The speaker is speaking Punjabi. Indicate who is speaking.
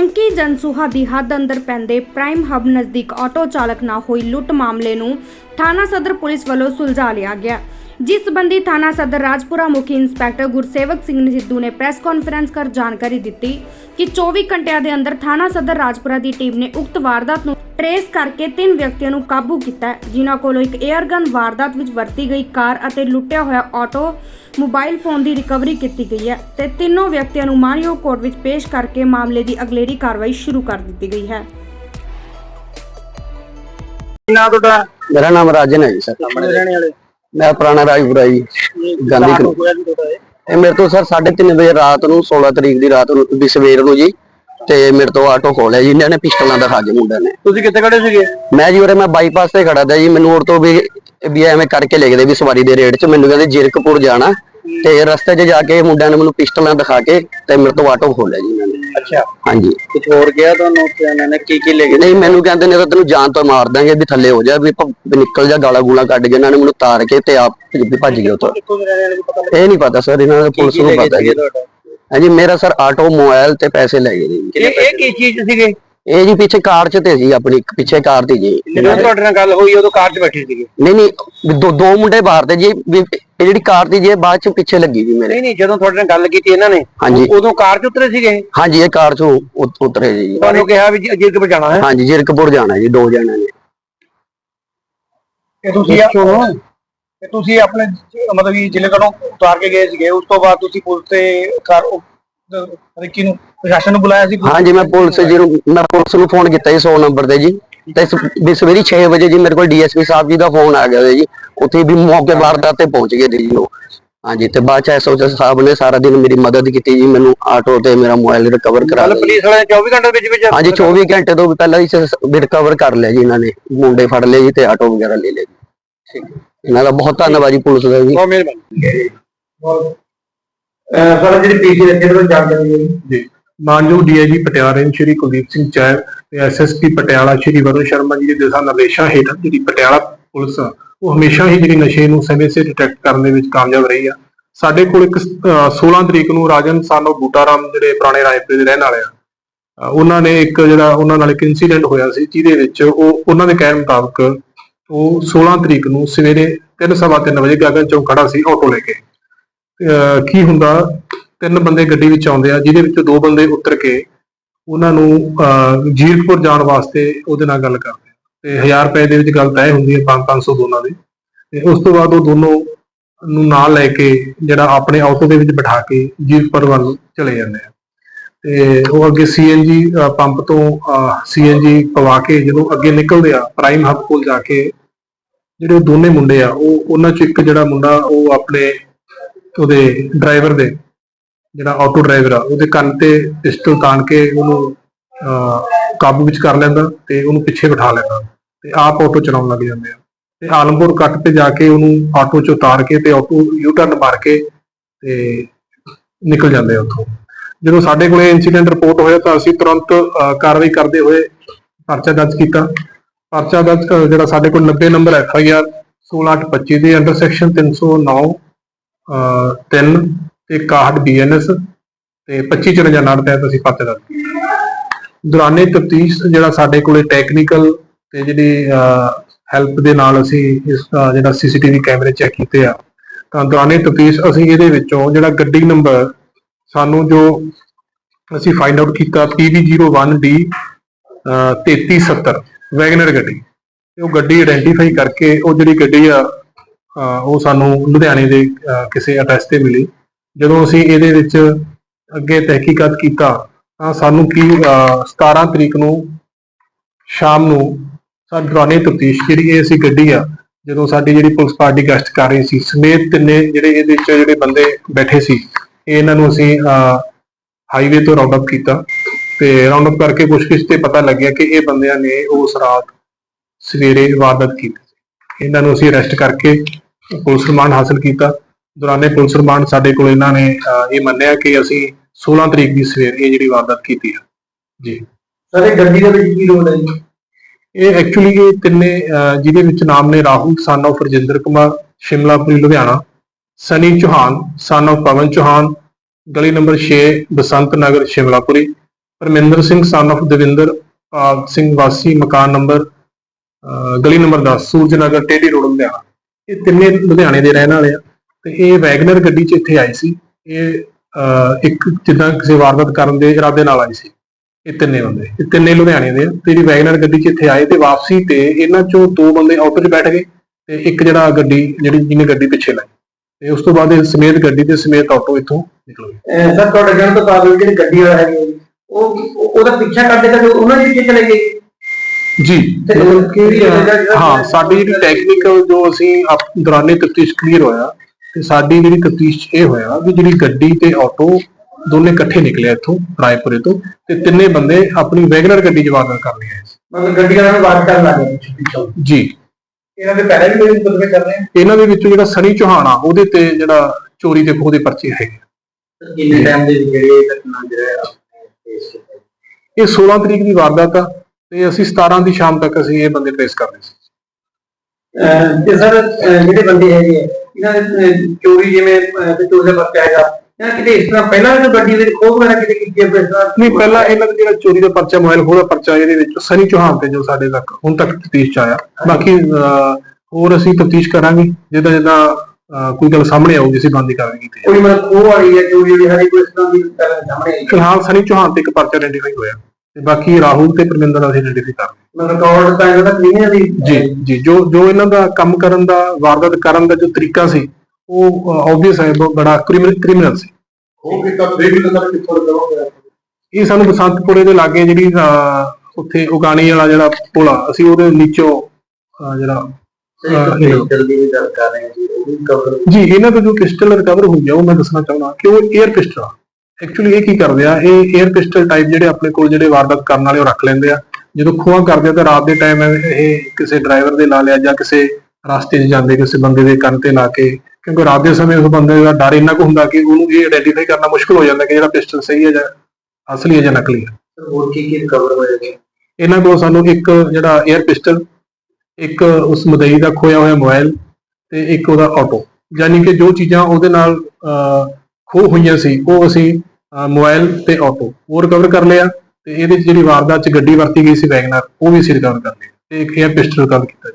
Speaker 1: ਚੌਂਕੀ ਜਨਸੂਹਾ ਦੀ ਹੱਦ ਅੰਦਰ ਪੈਂਦੇ ਪ੍ਰਾਈਮ ਹਬ ਨਜ਼ਦੀਕ ਆਟੋ ਚਾਲਕ ਨਾਲ ਹੋਈ ਲੁੱਟ ਮਾਮਲੇ ਨੂੰ ਥਾਣਾ ਸਦਰ ਪੁਲਿਸ ਵੱਲੋਂ ਸੁਲਝਾ ਲਿਆ ਗਿਆ। ਜਿਸ ਸੰਬੰਧੀ ਥਾਣਾ ਸਦਰ ਰਾਜਪੁਰਾ ਮੁਖੀ ਇੰਸਪੈਕਟਰ ਗੁਰਸੇਵਕ ਸਿੰਘ ਸਿੱਧੂ ਨੇ ਪ੍ਰੈਸ ਕਾਨਫਰੰਸ ਕਰ ਜਾਣਕਾਰੀ ਦਿੱਤੀ ਕਿ 24 ਘੰਟਿਆਂ ਦੇ ਅੰਦਰ ਥਾਣਾ ਸਦਰ ਰਾਜਪੁਰਾ ਦੀ ਟੀਮ ਨੇ ਉਕਤ ਵਾਰਦਾਤ ਨੂੰ ਟਰੇਸ ਕਰਕੇ ਤਿੰਨ ਵਿਅਕਤੀਆਂ ਨੂੰ ਕਾਬੂ ਕੀਤਾ ਜਿਨ੍ਹਾਂ ਕੋਲੋਂ ਇੱਕ 에ਅਰਗਨ ਵਾਰਦਾਤ ਵਿੱਚ ਵਰਤੀ ਗਈ ਕਾਰ ਅਤੇ ਲੁੱਟਿਆ ਹੋਇਆ ਆਟੋ ਮੋਬਾਈਲ ਫੋਨ ਦੀ ਰਿਕਵਰੀ ਕੀਤੀ ਗਈ ਹੈ ਤੇ ਤਿੰਨੋਂ ਵਿਅਕਤੀਆਂ ਨੂੰ ਮਾਨਯੋਗ ਕੋਰਟ ਵਿੱਚ ਪੇਸ਼ ਕਰਕੇ ਮਾਮਲੇ ਦੀ ਅਗਲੇਰੀ ਕਾਰਵਾਈ ਸ਼ੁਰੂ ਕਰ ਦਿੱਤੀ ਗਈ ਹੈ।
Speaker 2: ਨਾ ਤੁਹਾਡਾ?
Speaker 3: ਮੇਰਾ ਨਾਮ ਰਾਜਨ ਹੈ ਜੀ ਸਰ।
Speaker 2: ਆਪਣੇ ਰਹਿਣੇ ਵਾਲੇ?
Speaker 3: ਮੈਂ ਪੁਰਾਣਾ ਰਾਜਪੁਰਾ ਜੀ ਗਾਂਧੀ
Speaker 2: ਇਹ?
Speaker 3: ਇਹ ਮੇਰੇ ਤੋਂ ਸਰ 3:30 ਵਜੇ ਰਾਤ ਨੂੰ 16 ਤਰੀਕ ਦੀ ਰਾਤ ਨੂੰ ਵੀ ਸਵੇਰ ਨੂੰ ਜੀ ਤੇ ਮੇਰੇ ਤੋਂ ਆਟੋ ਖੋਲਿਆ ਜੀ ਇਹਨਾਂ ਨੇ ਪਿਸਟਲਾਂ ਦਿਖਾ ਕੇ ਮੁੰਡਿਆਂ ਨੇ।
Speaker 2: ਤੁਸੀਂ ਕਿੱਥੇ ਖੜੇ ਸੀਗੇ?
Speaker 3: ਮੈਂ ਜੀ ਉਰੇ ਮੈਂ ਬਾਈਪਾਸ ਤੇ ਖੜਾ ਤਾ ਜੀ ਮੈਨੂੰ ਉਹ ਤੋਂ ਵੀ ਵੀ ਐਵੇਂ ਕਰਕੇ ਲੈ ਗਏ ਵੀ ਸਵਾਰੀ ਦੇ ਰੇਟ 'ਚ ਮੈਨੂੰ ਕਹਿੰਦੇ ਜਿਰਕਪੁਰ ਜਾਣਾ। ਤੇ ਰਸਤੇ 'ਚ ਜਾ ਕੇ ਮੁੰਡਿਆਂ ਨੇ ਮੈਨੂੰ ਪਿਸਟਲਾਂ ਦਿਖਾ ਕੇ ਤੇ ਮੇਰੇ ਤੋਂ ਆਟੋ ਖੋਲਿਆ ਜੀ ਇਹਨਾਂ ਨੇ।
Speaker 2: ਅੱਛਾ।
Speaker 3: ਹਾਂਜੀ।
Speaker 2: ਕੁਝ ਹੋਰ ਗਿਆ ਤੁਹਾਨੂੰ ਉੱਥੇ ਉਹਨਾਂ ਨੇ? ਕੀ ਕੀ ਲੈ ਗਏ?
Speaker 3: ਨਹੀਂ ਮੈਨੂੰ ਕਹਿੰਦੇ ਨੇ ਤਾਂ ਤੈਨੂੰ ਜਾਨ ਤੋਂ ਮਾਰ ਦਾਂਗੇ ਵੀ ਥੱਲੇ ਹੋ ਜਾ ਵੀ ਭ- ਵੀ ਨਿਕਲ ਜਾ ਗਾਲਾ ਗੂਲਾ ਕੱਢ ਕੇ ਇਹਨਾਂ ਨੇ ਮੈਨੂੰ ਤਾਰ ਕੇ ਤੇ ਆਪ ਵੀ ਭੱਜ ਗਏ ਉੱਥੋਂ।
Speaker 2: ਦੇ
Speaker 3: ਇਹ ਨਹੀਂ ਪਤਾ ਸਰ ਇਹਨਾਂ ਦਾ ਪੁਲਿਸ ਨੂੰ ਪਤਾ ਜੀ।
Speaker 2: ਤੁਹਾਡਾ?
Speaker 3: ਹਾਂਜੀ ਮੇਰਾ ਸਰ ਆਟੋ ਮੋਬਾਈਲ ਤੇ ਪੈਸੇ ਲੈ ਗਏ ਜੀ।
Speaker 2: ਇਹ ਇਹ ਕੀ ਚੀਜ਼ ਸੀਗੇ?
Speaker 3: ਇਹ ਜੀ ਪਿੱਛੇ ਕਾਰ ਚ ਤੇ ਸੀ ਆਪਣੀ ਪਿੱਛੇ ਕਾਰ ਤੇ ਜੀ।
Speaker 2: ਜਦੋਂ ਤੁਹਾਡੇ ਨਾਲ ਗੱਲ ਹੋਈ ਉਦੋਂ ਕਾਰ 'ਚ ਬੈਠੇ ਸੀਗੇ?
Speaker 3: ਨਹੀਂ ਨਹੀਂ ਦੋ ਦੋ ਮੁੰਡੇ ਬਾਹਰ ਤੇ ਜੀ ਵੀ ਇਹ ਜਿਹੜੀ ਕਾਰ ਦੀ ਜੀ ਬਾਅਦ ਚ ਪਿੱਛੇ ਲੱਗੀ ਜੀ ਮੇਰੇ।
Speaker 2: ਨਹੀਂ ਨਹੀਂ ਜਦੋਂ ਤੁਹਾਡੇ ਨਾਲ ਗੱਲ ਕੀਤੀ ਇਹਨਾਂ ਨੇ
Speaker 3: ਹਾਂਜੀ।
Speaker 2: ਉਦੋਂ ਕਾਰ 'ਚ ਉਤਰੇ ਸੀਗੇ?
Speaker 3: ਹਾਂਜੀ ਇਹ ਕਾਰ ਚੋਂ ਉਤ- ਉਤਰੇ ਜੀ।
Speaker 2: ਤੁਹਾਨੂੰ ਕਿਹਾ ਵੀ ਜੀ ਅਜੀਤ ਜਾਣਾ ਹੈ?
Speaker 3: ਹਾਂਜੀ ਜਿਰਕਪੁਰ ਜਾਣਾ ਜੀ ਦੋ ਜਣਿਆਂ ਨੇ।
Speaker 2: ਇਹ ਤੁਸੀਂ ਇਹ ਤੁਸੀਂ ਆਪਣੇ ਮਤਲਬ ਕਿ ਜ਼ਿਲ੍ਹੇ ਕੋਲੋਂ ਉਤਾਰ ਕੇ ਗਏ ਸੀਗੇ ਉਸ ਤੋਂ ਬਾਅਦ ਤੁਸੀਂ ਪੁਲਿਸ ਤੇ ਕਾਰ ਰਿੱਕੀ ਨੂੰ ਪ੍ਰਸ਼ਾਸਨ ਨੂੰ ਬੁਲਾਇਆ ਸੀ?
Speaker 3: ਹਾਂਜੀ ਮੈਂ ਪੁਲਿਸ ਜੀ ਨੂੰ ਮੈਂ ਪੁਲਿਸ ਨੂੰ ਫੋਨ ਕੀਤਾ ਜੀ 100 ਨੰਬਰ ਤੇ ਜੀ। ਤੇ ਸਵੇਰੀ 6 ਵਜੇ ਜੀ ਮੇਰੇ ਕੋਲ ਡੀਐਸਪੀ ਸਾਹਿਬ ਜੀ ਦਾ ਫੋਨ ਆ ਗਿਆ ਜੀ। ਉੱਥੇ ਵੀ ਮੌਕੇ ਵਾਰਦਾਤ ਤੇ ਪਹੁੰਚ ਗਏ ਜੀ ਉਹ। ਹਾਂਜੀ ਤੇ ਬਾਅਦ ਚ ਐਸਓਚ ਸਾਹਿਬ ਨੇ ਸਾਰਾ ਦਿਨ ਮੇਰੀ ਮਦਦ ਕੀਤੀ ਜੀ ਮੈਨੂੰ ਆਟੋ ਤੇ ਮੇਰਾ ਮੋਬਾਈਲ ਰਿਕਵਰ ਕਰਾ ਲਿਆ
Speaker 2: ਪੁਲਿਸ ਵਾਲੇ 24 ਘੰਟੇ ਵਿੱਚ ਵਿੱਚ
Speaker 3: ਹਾਂਜੀ 24 ਘੰਟੇ ਤੋਂ ਪਹਿਲਾਂ ਹੀ ਰਿਕਵਰ ਕਰ ਲਿਆ ਜੀ ਇਹਨਾਂ ਨੇ। ਮੁੰਡੇ ਫੜ ਲਏ ਜੀ ਤੇ ਆਟੋ ਵਗੈਰਾ ਲੈ ਲਏ ਇਹਨਾਂ ਦਾ ਬਹੁਤ ਧੰਨਵਾਦ ਜੀ ਪੁਲਿਸ ਦਾ ਜੀ।
Speaker 2: ਬਹੁਤ ਮਿਹਰਬਾਨੀ।
Speaker 4: ਸਰ ਜਿਹੜੀ ਪੀਸੀ ਰੱਖੇ ਤੋਂ ਜਾਣਕਾਰੀ
Speaker 5: ਜੀ। ਮਾਨਯੋਗ ਡੀਆਈਜੀ ਪਟਿਆਲਾ ਸ਼੍ਰੀ ਕੁਲਦੀਪ ਸਿੰਘ ਚੈਰ ਤੇ ਐਸਐਸਪੀ ਪਟਿਆਲਾ ਸ਼੍ਰੀ ਵਰੁਣ ਸ਼ਰਮਾ ਜੀ ਦੇ ਦਿਸ਼ਾ ਨਿਰਦੇਸ਼ਾਂ ਹੇਠ ਜਿਹੜੀ ਪਟਿਆਲਾ ਪੁਲਿਸ ਉਹ ਹਮੇਸ਼ਾ ਹੀ ਜਿਹੜੀ ਨਸ਼ੇ ਨੂੰ ਸਮੇਂ ਸਿਰ ਡਿਟੈਕਟ ਕਰਨ ਦੇ ਵਿੱਚ ਕਾਮਯਾਬ ਰਹੀ ਆ। ਸਾਡੇ ਕੋਲ ਇੱਕ ਅਹ, 16 ਤਰੀਕ ਨੂੰ ਰਾਜਨ ਸਾਨੋ ਬੂਟਾਰਾਮ ਜਿਹੜੇ ਪੁਰਾਣੇ ਰਾਏਪੁਰ ਦੇ ਰਹਿਣ ਵਾਲੇ ਆ ਉਹਨਾਂ ਨੇ ਇੱਕ ਜਿਹੜਾ ਉਹਨਾਂ ਨਾਲ ਇੱਕ ਇਨਸੀਡੈਂਟ ਹੋਇਆ ਸੀ ਜਿਹਦੇ ਵਿੱਚ ਉਹ ਉਹਨਾਂ ਦੇ ਕਹਿਣ ਮੁਤਾਬਕ ਉਹ 16 ਤਰੀਕ ਨੂੰ ਸਵੇਰੇ 3:30 ਵਜੇ ਗਗਨ ਚੌਂਕ ਖੜਾ ਸੀ ਆਟੋ ਲੈ ਕੇ। ਕੀ ਹੁੰਦਾ ਤਿੰਨ ਬੰਦੇ ਗੱਡੀ ਵਿੱਚ ਆਉਂਦੇ ਆ ਜਿਹਦੇ ਵਿੱਚੋਂ ਦੋ ਬੰਦੇ ਉਤਰ ਕੇ ਉਹਨਾਂ ਨੂੰ ਅਹ, ਜੀਰਕਪੁਰ ਜਾਣ ਵਾਸਤੇ ਉਹਦੇ ਨਾਲ ਗੱਲ ਕਰਦੇ ਆ। ਤੇ 1000 ਰੁਪਏ ਦੇ ਵਿੱਚ ਗੱਲ ਤੈਅ ਹੁੰਦੀ ਹੈ 5-500 ਦੋਨਾਂ ਦੀ। ਤੇ ਉਸ ਤੋਂ ਬਾਅਦ ਉਹ ਦੋਨੋਂ ਨੂੰ ਨਾਲ ਲੈ ਕੇ ਜਿਹੜਾ ਆਪਣੇ ਆਟੋ ਦੇ ਵਿੱਚ ਬਿਠਾ ਕੇ ਜੀਰਕਪੁਰ ਵੱਲ ਚਲੇ ਜਾਂਦੇ ਆ। ਤੇ ਉਹ ਅੱਗੇ ਸੀਐਨਜੀ ਪੰਪ ਤੋਂ ਸੀਐਨਜੀ ਪਵਾ ਕੇ ਜਦੋਂ ਅੱਗੇ ਨਿਕਲਦੇ ਆ ਪ੍ਰਾਈਮ ਹੱਬ ਕੋਲ ਜਾ ਕੇ ਜਿਹੜੇ ਉਹ ਦੋਨੇ ਮੁੰਡੇ ਆ, ਉਹ ਉਹਨਾਂ ਚ ਇੱਕ ਜਿਹੜਾ ਮੁੰਡਾ, ਉਹ ਆਪਣੇ ਉਹਦੇ ਡਰਾਈਵਰ ਦੇ, ਜਿਹੜਾ ਆਟੋ ਡਰਾਈਵਰ ਆ, ਉਹਦੇ ਕੰਨ ਤੇ ਪਿਸਟਲ ਤਾਣ ਕੇ ਉਹਨੂੰ ਕਾਬੂ ਵਿੱਚ ਕਰ ਲੈਂਦਾ ਤੇ ਉਹਨੂੰ ਪਿੱਛੇ ਬਿਠਾ ਲੈਂਦਾ ਤੇ ਆਪ ਆਟੋ ਚਲਾਉਣ ਲੱਗ ਜਾਂਦੇ ਆ। ਤੇ ਆਲਮਪੁਰ ਕੱਟ ਤੇ ਜਾ ਕੇ ਉਹਨੂੰ ਆਟੋ ਚ ਉਤਾਰ ਕੇ ਤੇ ਆਟੋ ਯੂ ਟਰਨ ਮਾਰ ਕੇ ਤੇ ਨਿਕਲ ਜਾਂਦੇ ਆ ਉੱਥੋਂ। ਜਦੋਂ ਸਾਡੇ ਕੋਲੇ ਇਨਸੀਡੈਂਟ ਰਿਪੋਰਟ ਹੋਇਆ ਤਾਂ ਅਸੀਂ ਤੁਰੰਤ ਕਾਰਵਾਈ ਕਰਦੇ ਹੋਏ ਪਰਚਾ ਦਰਜ ਕੀਤਾ। ਪਰਚਾ ਦਰਜ ਅਹ, ਜਿਹੜਾ ਸਾਡੇ ਕੋਲ 90 ਨੰਬਰ ਐਫ ਆਈ ਆਰ 16825 ਦੇ ਅੰਡਰ ਸੈਕਸ਼ਨ 309 ਅਹ, 3 ਤੇ 61 ਬੀਐਨਐਸ ਤੇ 2554 ਨਾਲ ਤਹਿਤ ਅਸੀਂ ਪਰਚਾ ਦਰਜ ਕੀਤਾ। ਦੌਰਾਨੇ ਤਫਤੀਸ਼ ਜਿਹੜਾ ਸਾਡੇ ਕੋਲੇ ਟੈਕਨੀਕਲ ਤੇ ਜਿਹੜੀ ਹੈਲਪ ਦੇ ਨਾਲ ਅਸੀਂ ਇਸ ਦਾ ਜਿਹੜਾ ਸੀਸੀਟੀਵੀ ਕੈਮਰੇ ਚੈੱਕ ਕੀਤੇ ਆ। ਤਾਂ ਦੌਰਾਨੇ ਤਫਤੀਸ਼ ਅਸੀਂ ਇਹਦੇ ਵਿੱਚੋਂ ਜਿਹੜਾ ਗੱਡੀ ਨੰਬਰ ਸਾਨੂੰ ਜੋ ਅਸੀਂ ਫਾਈਂਡ ਆਊਟ ਕੀਤਾ PB01D 3370 ਵੈਗਨਰ ਗੱਡੀ। ਤੇ ਉਹ ਗੱਡੀ ਆਇਡੈਂਟੀਫਾਈ ਕਰਕੇ ਉਹ ਜਿਹੜੀ ਗੱਡੀ ਆ ਉਹ ਸਾਨੂੰ ਲੁਧਿਆਣੇ ਦੇ ਅਹ ਕਿਸੇ ਐਡਰੈਸ ਤੇ ਮਿਲੀ। ਜਦੋਂ ਅਸੀਂ ਇਹਦੇ ਵਿੱਚ ਅੱਗੇ ਤਹਿਕੀਕਾਤ ਕੀਤਾ, ਤਾਂ ਸਾਨੂੰ ਕੀ ਅਹ 17 ਤਰੀਕ ਨੂੰ ਸ਼ਾਮ ਨੂੰ ਸਾਡੇ ਦੌਰਾਨੇ ਤਫਤੀਸ਼ ਜਿਹੜੀ ਇਹ ਅਸੀਂ ਗੱਡੀ ਆ, ਜਦੋਂ ਸਾਡੀ ਜਿਹੜੀ ਪੁਲਿਸ ਪਾਰਟੀ ਗਸ਼ਤ ਕਰ ਰਹੀ ਸੀ, ਸਮੇਤ ਤਿੰਨੇ ਜਿਹੜੇ ਇਹਦੇ ਵਿੱਚ ਜਿਹੜੇ ਬੰਦੇ ਬੈਠੇ ਸੀ ਇਹਨਾਂ ਨੂੰ ਅਸੀਂ ਹਾਈਵੇ ਤੋਂ ਰਾਉਂਡ ਅਪ ਕੀਤਾ। ਤੇ ਰਾਉਂਡ ਅਪ ਕਰਕੇ ਪੁੱਛਗਿੱਛ ਤੇ ਪਤਾ ਲੱਗਿਆ ਕਿ ਇਹ ਬੰਦਿਆਂ ਨੇ ਉਸ ਰਾਤ ਸਵੇਰੇ ਵਾਰਦਾਤ ਕੀਤੀ। ਇਹਨਾਂ ਨੂੰ ਅਸੀਂ ਅਰੈਸਟ ਕਰਕੇ ਪੁਲਿਸ ਰਿਮਾਂਡ ਹਾਸਲ ਕੀਤਾ। ਦੌਰਾਨੇ ਪੁਲਿਸ ਰਿਮਾਂਡ ਸਾਡੇ ਕੋਲ ਇਹਨਾਂ ਨੇ ਇਹ ਮੰਨਿਆ ਕਿ ਅਸੀਂ 16 ਤਰੀਕ ਦੀ ਸਵੇਰ ਇਹ ਜਿਹੜੀ ਵਾਰਦਾਤ ਕੀਤੀ ਹੈ ਜੀ।
Speaker 4: ਸਰ ਇਹ ਗੱਡੀ ਦੇ ਵਿੱਚ ਕੀ ਰੋਲ ਹੈ ਜੀ?
Speaker 5: ਇਹ ਐਕਚੁਅਲੀ ਇਹ ਤਿੰਨੇ ਜਿਹਦੇ ਵਿੱਚ ਨਾਮ ਨੇ ਰਾਹੁਲ ਸਨ of Rajinder Kumar Shimlapuri Ludhiana Sunny Chauhan son of Pawan Chauhan ਗਲੀ number 6 Basant Nagar Shimlapuri Parminder Singh son of Davinder Pal Singh ਵਾਸੀ, ਮਕਾਨ ਨੰਬਰ ਗਲੀ ਨੰਬਰ 10 ਸੂਰਜਨਗਰ, ਟੇਢੀ ਰੋਡ, ਲੁਧਿਆਣਾ। ਇਹ ਤਿੰਨੇ ਲੁਧਿਆਣੇ ਦੇ ਰਹਿਣ ਵਾਲੇ ਆ। ਤੇ ਇਹ ਵੈਗਨਰ ਗੱਡੀ 'ਚ ਇੱਥੇ ਆਏ ਸੀ। ਇਹ ਇੱਕ ਜਿੱਦਾਂ ਕਿਸੇ ਵਾਰਦਾਤ ਕਰਨ ਦੇ ਇਰਾਦੇ ਨਾਲ ਆਏ ਸੀ। ਇਹ ਤਿੰਨੇ ਬੰਦੇ, ਇਹ ਤਿੰਨੇ ਲੁਧਿਆਣੇ ਦੇ ਆ। ਤੇ ਜਿਹੜੀ ਵੈਗਨਰ ਗੱਡੀ 'ਚ ਇੱਥੇ ਆਏ ਤੇ ਵਾਪਸੀ ਤੇ ਇਹਨਾਂ 'ਚੋਂ ਦੋ ਬੰਦੇ ਆਟੋ 'ਚ ਬੈਠ ਗਏ ਤੇ ਇੱਕ ਜਿਹੜਾ ਗੱਡੀ, ਜਿਹੜੀ ਜਿਹਨੇ ਗੱਡੀ ਪਿੱਛੇ ਲਾਈ। ਤੇ ਉਸ ਤੋਂ ਬਾਅਦ ਇਹ ਸਮੇਤ ਗੱਡੀ ਤੇ ਸਮੇਤ ਆਟੋ ਇੱਥੋਂ ਨਿਕਲ ਗਏ।
Speaker 4: ਸਰ, ਤੁਹਾਡੇ ਕਹਿਣ ਤੋਂ ਬਾਅਦ ਜਿਹੜੀ ਗੱਡੀ ਵਾਲਾ ਉਹ ਉਹ- ਉਹਦਾ ਪਿੱਛਾ ਕਰਦੇ ਕਰਦੇ ਉਹਨਾਂ ਦੀ ਪਿੱਛੇ ਚਲੇ ਗਏ।
Speaker 5: ਜੀ। ਹਾਂ ਸਾਡੀ ਜਿਹੜੀ ਟੈਕਨੀਕਲ ਜੋ ਅਸੀਂ ਦੌਰਾਨੇ ਤਫਤੀਸ਼ ਕਲੀਅਰ ਹੋਇਆ ਤੇ ਸਾਡੀ ਜਿਹੜੀ ਤਫਤੀਸ਼ ਇਹ ਹੋਇਆ ਵੀ ਜਿਹੜੀ ਗੱਡੀ ਤੇ ਆਟੋ ਦੋਨੇ ਇਕੱਠੇ ਨਿਕਲੇ ਇੱਥੋਂ ਰਾਏਪੁਰੇ ਤੋਂ ਤੇ ਤਿੰਨੇ ਬੰਦੇ ਆਪਣੀ ਵੈਗਨਰ ਗੱਡੀ 'ਚ ਵਾਰਦਾਤ ਕਰ ਰਹੇ ਆਏ ਸੀ।
Speaker 4: ਮਤਲਬ ਗੱਡੀ ਵਾਲਾ ਨੂੰ ਬਾਤ ਕਰਨ ਲੱਗ
Speaker 5: ਜੀ।
Speaker 2: ਇਹਨਾਂ ਦੇ ਪਹਿਲਾਂ ਵੀ ਕੋਈ ਮੁਕਦਮੇ ਕਰ ਰਹੇ ਆ।
Speaker 5: ਇਹਨਾਂ ਦੇ ਵਿੱਚੋਂ ਜਿਹੜਾ ਸਨੀ ਚੌਹਾਨ ਆ ਉਹਦੇ ਤੇ ਜਿਹੜਾ ਚੋਰੀ ਦੇ ਖੋਹ ਦੇ ਪਰਚੇ ਹੈਗੇ
Speaker 4: ਕਿੰਨੇ ਟਾਈਮ ਦੇ ਜਿਹੜੀ ਘਟਨਾ ਜਿਹੜਾ
Speaker 5: ਇਹ 16 ਤਰੀਕ ਦੀ ਵਾਰਦਾਤ ਆ ਤੇ ਅਸੀਂ 17 ਦੀ ਸ਼ਾਮ ਤੱਕ ਅਸੀਂ ਇਹ ਬੰਦੇ ਟ੍ਰੇਸ ਕਰ ਰਹੇ ਸੀ।
Speaker 4: ਤੇ ਸਰ ਜਿਹੜੇ ਬੰਦੇ ਹੈਗੇ ਇਹਨਾਂ ਦੇ ਅਹ, ਚੋਰੀ ਜਿਵੇਂ ਅਹ, ਤੇ ਚੋਰੀ ਦਾ ਪਰਚਾ ਹੈਗਾ ਇਹਨਾਂ ਕਿਤੇ ਇਸ ਤਰ੍ਹਾਂ ਪਹਿਲਾਂ ਵੀ ਗੱਡੀ ਦੇ ਖੋਹ ਵਗੈਰਾ ਕਿਤੇ ਕੀਤੀ ਹੈ ਫਿਰ ਇਸ ਤਰ੍ਹਾਂ
Speaker 5: ਨਹੀਂ ਪਹਿਲਾਂ ਇਹਨਾਂ ਦਾ ਜਿਹੜਾ ਚੋਰੀ ਦਾ ਪਰਚਾ ਮੋਬਾਈਲ ਖੋਹ ਦਾ ਪਰਚਾ ਇਹਦੇ ਵਿੱਚ ਸਨੀ ਚੌਹਾਨ ਤੇ ਜੋ ਸਾਡੇ ਤੱਕ ਹੁਣ ਤੱਕ ਤਫਤੀਸ਼ ਚ ਆਇਆ। ਬਾਕੀ ਹੋਰ ਅਸੀਂ ਤਫਤੀਸ਼ ਕਰਾਂਗੇ ਜਿੱਦਾਂ ਜਿੱਦਾਂ ਕੋਈ ਗੱਲ ਸਾਹਮਣੇ ਆਊਗੀ ਅਸੀਂ ਬੰਦੀ ਕਰਾਂਗੇ ਕੀਤੀ
Speaker 4: ਕੋਈ ਮਤਲਬ ਖੋਹ ਵਾਲੀ ਹੈ ਚੋਰੀ ਵਾਲੀ ਸਾਰੀ ਕੋਈ ਇਸ ਤਰ੍ਹਾਂ ਦੀ ਗੱਲ ਸਾਹਮਣੇ ਆਈ।
Speaker 5: ਫਿਲਹਾਲ ਸਨੀ ਚੌਹਾਨ ਤੇ ਇੱਕ ਪਰਚਾ ਆਇਡੈਂਟੀਫਾਈ ਹੋਇਆ ਤੇ ਬਾਕੀ ਰਾਹੁਲ ਤੇ ਪਰਮਿੰਦਰ ਅਸੀਂ ਆਇਡੈਂਟੀਫਾਈ ਕਰ ਰਹੇ
Speaker 4: ਮਤਲਬ ਕਾਰਡ ਤਾਂ ਇਹਨਾਂ ਦਾ ਕਲੀਨ ਹੈ ਜੀ
Speaker 5: ਜੀ ਜੀ ਜੋ ਜੋ ਇਹਨਾਂ ਦਾ ਕੰਮ ਕਰਨ ਦਾ ਵਾਰਦਾਤ ਕਰਨ ਦਾ ਜੋ ਤਰੀਕਾ ਸੀ ਉਹ ਆਬਵੀਅਸ ਹੈ ਬਹੁਤ ਬੜਾ ਕ੍ਰਿਮੀਨਲ ਸੀ।
Speaker 2: ਉਹ ਵੀ ਤਾਂ ਕਿੱਥੋਂ ਕਰੋਗੇ
Speaker 5: ਇਹ ਸਾਨੂੰ ਬਸੰਤਪੁਰੇ ਦੇ ਲਾਗੇ ਜਿਹੜੀ ਉੱਥੇ ਉਗਾਣੀ ਵਾਲਾ ਜਿਹੜਾ ਪੁਲ ਆ ਅਸੀਂ ਉਹਦੇ ਨੀਚੋਂ ਜਿਹੜਾ
Speaker 4: ਜੀ
Speaker 5: ਇਹਨਾਂ ਤੋਂ ਜੋ ਕ੍ਰਿਸਟਲ ਰਿਕਵਰ ਹੋਈ ਆ ਉਹ ਮੈਂ ਦੱਸਣਾ ਚਾਹੁੰਦਾ ਕਿ ਉਹ 에ਅਰ ਕ੍ਰਿਸਟਲ ਐਕਚੁਅਲੀ ਇਹ ਕੀ ਕਰਦੇ ਆ ਇਹ 에ਅਰ ਪਿਸਟਲ ਟਾਈਪ ਜਿਹੜੇ ਆਪਣੇ ਕੋਲ ਜਿਹੜੇ ਵਾਰਦਾਤ ਕਰਨ ਵਾਲੇ ਉਹ ਰੱਖ ਲੈਂਦੇ ਆ। ਜਦੋਂ ਖੋਆ ਕਰਦੇ ਆ ਤਾਂ ਰਾਤ ਦੇ ਟਾਈਮ ਇਹ ਕਿਸੇ ਡਰਾਈਵਰ ਦੇ ਲਾ ਲਿਆ ਜਾਂ ਕਿਸੇ ਰਸਤੇ 'ਚ ਜਾਂਦੇ ਕਿਸੇ ਬੰਦੇ ਦੇ ਕੰਨ ਤੇ ਲਾ ਕੇ। ਕਿਉਂਕਿ ਰਾਤ ਦੇ ਸਮੇਂ ਉਸ ਬੰਦੇ ਦਾ ਡਰ ਇੰਨਾ ਕੁ ਹੁੰਦਾ ਕਿ ਉਹਨੂੰ ਇਹ ਆਇਡੈਂਟੀਫਾਈ ਕਰਨਾ ਮੁਸ਼ਕਲ ਹੋ ਜਾਂਦਾ ਕਿ ਜਿਹੜਾ ਪਿਸਟਲ ਸਹੀ ਹੈ ਜਾਂ ਅਸਲੀ ਹੈ ਜਾਂ ਨਕਲੀ ਹੈ।
Speaker 4: ਹੋਰ ਕੀ ਕੀ ਕਵਰ ਹੋਏਗੇ?
Speaker 5: ਇਹਨਾਂ ਕੋਲ ਸਾਨੂੰ ਇੱਕ ਜਿਹੜਾ 에ਅਰ ਪਿਸਟਲ ਇੱਕ ਉਸ ਮਦਈ ਦਾ ਖੋਇਆ ਹੋਇਆ ਮੋਬਾਈਲ ਤੇ ਇੱਕ ਉਹਦਾ ਆਟੋ ਯਾਨੀ ਕਿ ਜੋ ਚੀਜ਼ਾਂ ਉਹਦੇ ਨਾਲ ਅਹ, ਖੋਹ ਹੋਈਆਂ ਸੀ ਉਹ ਅਸੀਂ ਅਹ, ਮੋਬਾਈਲ ਤੇ ਆਟੋ ਉਹ ਰਿਕਵਰ ਕਰ ਲਿਆ ਤੇ ਇਹਦੇ 'ਚ ਜਿਹੜੀ ਵਾਰਦਾਤ 'ਚ ਗੱਡੀ ਵਰਤੀ ਗਈ ਸੀ ਵੈਗਨਰ ਉਹ ਵੀ ਅਸੀਂ ਰਿਕਵਰ ਕਰ ਲਈ ਤੇ ਇੱਕ ਇਹ ਪਿਸਟਲ ਰਿਕਵਰ ਕੀਤਾ